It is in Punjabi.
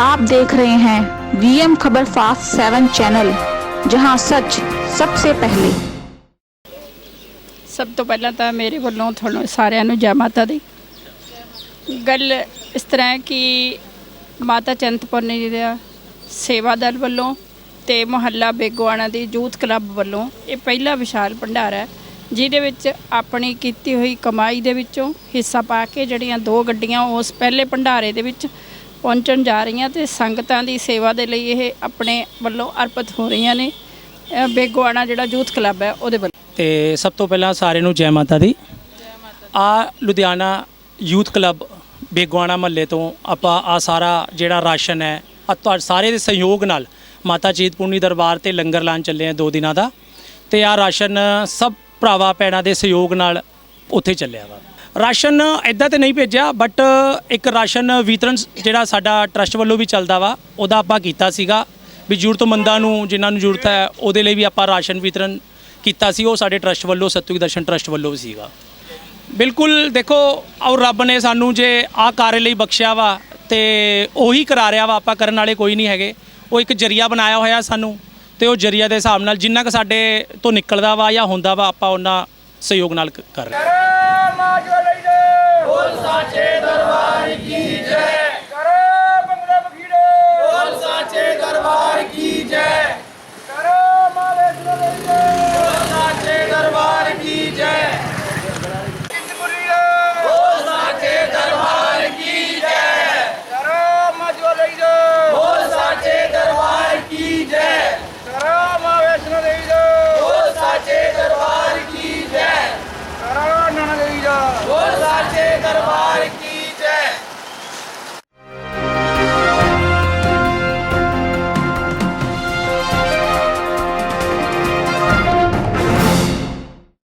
आप देख रहे हैं वीएम खबर फास्ट सेवन चैनल जहां सच सबसे पहले ਸਭ ਤੋਂ ਪਹਿਲਾਂ ਤਾਂ ਮੇਰੇ ਵੱਲੋਂ ਤੁਹਾਨੂੰ ਸਾਰਿਆਂ ਨੂੰ ਜੈ ਮਾਤਾ ਦੀ ਗੱਲ ਇਸ ਤਰ੍ਹਾਂ ਹੈ ਕਿ ਮਾਤਾ ਚੰਤਪੁਰਨੀ ਜੀ ਦਾ ਸੇਵਾ ਦਲ ਵੱਲੋਂ ਤੇ ਮੁਹੱਲਾ ਬੇਗੋਆਣਾ ਦੀ ਯੂਥ ਕਲੱਬ ਵੱਲੋਂ ਇਹ ਪਹਿਲਾ ਵਿਸ਼ਾਲ ਭੰਡਾਰਾ ਹੈ ਜਿਹਦੇ ਵਿੱਚ ਆਪਣੀ ਕੀਤੀ ਹੋਈ ਕਮਾਈ ਦੇ ਵਿੱਚੋਂ ਹਿੱਸਾ ਪਾ ਕੇ ਜਿਹੜੀਆਂ ਦੋ ਗੱਡੀਆਂ ਉਸ ਪਹਿਲੇ ਭੰਡਾਰੇ ਦੇ ਵਿੱਚ ਪਹੁੰਚਣ ਜਾ ਰਹੀਆਂ ਤੇ ਸੰਗਤਾਂ ਦੀ ਸੇਵਾ ਦੇ ਲਈ ਇਹ ਆਪਣੇ ਵੱਲੋਂ ਅਰਪਿਤ ਹੋ ਰਹੀਆਂ ਨੇ। ਅ, ਜਿਹੜਾ ਯੂਥ ਕਲੱਬ ਹੈ ਉਹਦੇ ਵੱਲੋਂ। ਤੇ ਸਭ ਤੋਂ ਪਹਿਲਾਂ ਸਾਰਿਆਂ ਨੂੰ ਜੈ ਮਾਤਾ ਦੀ। ਆ ਲੁਧਿਆਣਾ ਯੂਥ ਕਲੱਬ ਬੇਗਵਾਣਾ ਮਹੱਲੇ ਤੋਂ ਆਪਾਂ ਆ ਸਾਰਾ ਜਿਹੜਾ ਰਾਸ਼ਨ ਹੈ ਆ ਸਾਰੇ ਦੇ ਸਹਿਯੋਗ ਨਾਲ ਮਾਤਾ ਚੀਤਪੂਰਨੀ ਦਰਬਾਰ ਤੇ ਲੰਗਰ ਲਾਣ ਚੱਲੇ ਆ ਦੋ ਦਿਨਾਂ ਦਾ। ਤੇ ਆ ਰਾਸ਼ਨ ਸਭ ਭਰਾਵਾਂ ਭੈਣਾਂ ਦੇ ਸਹਿਯੋਗ ਨਾਲ ਉੱਥੇ ਚੱਲਿਆ ਵਾ। ਰਾਸ਼ਨ ਐਦਾਂ ਤੇ ਨਹੀਂ ਭੇਜਿਆ ਬਟ ਇੱਕ ਰਾਸ਼ਨ ਵਿਤਰਨ ਜਿਹੜਾ ਸਾਡਾ ਟਰਸਟ ਵੱਲੋਂ ਵੀ ਚੱਲਦਾ ਵਾ, ਉਹਦਾ ਆਪਾਂ ਕੀਤਾ ਸੀਗਾ। ਵੀ ਜ਼ਰੂਰਤਮੰਦਾਂ ਨੂੰ, ਜਿਨ੍ਹਾਂ ਨੂੰ ਜ਼ਰੂਰਤ ਹੈ, ਉਹਦੇ ਲਈ ਵੀ ਆਪਾਂ ਰਾਸ਼ਨ ਵਿਤਰਨ ਕੀਤਾ ਸੀ। ਉਹ ਸਾਡੇ ਟਰਸਟ ਵੱਲੋਂ, ਸਤਿਯੁਗ ਦਰਸ਼ਨ ਟਰਸਟ ਵੱਲੋਂ ਵੀ ਸੀਗਾ। ਬਿਲਕੁਲ, ਦੇਖੋ ਔਰ ਰੱਬ ਨੇ ਸਾਨੂੰ ਜੇ ਆਹ ਕਾਰਜ ਲਈ ਬਖਸ਼ਿਆ ਵਾ, ਤੇ ਉਹੀ ਕਰਾ ਰਿਹਾ ਵਾ, ਆਪਾਂ ਕਰਨ ਵਾਲੇ ਕੋਈ ਨਹੀਂ ਹੈਗੇ। ਉਹ ਇੱਕ ਜਰੀਆ ਬਣਾਇਆ ਹੋਇਆ ਸਾਨੂੰ, ਤੇ ਉਹ ਜਰੀਆ ਦੇ ਹਿਸਾਬ ਨਾਲ ਜਿੰਨਾ ਕੁ ਸਾਡੇ ਤੋਂ ਨਿਕਲਦਾ ਵਾ ਜਾਂ ਹੁੰਦਾ ਵਾ, ਆਪਾਂ ਉਹਨਾਂ ਸਹਿਯੋਗ ਨਾਲ ਕਰ ਰਹੇ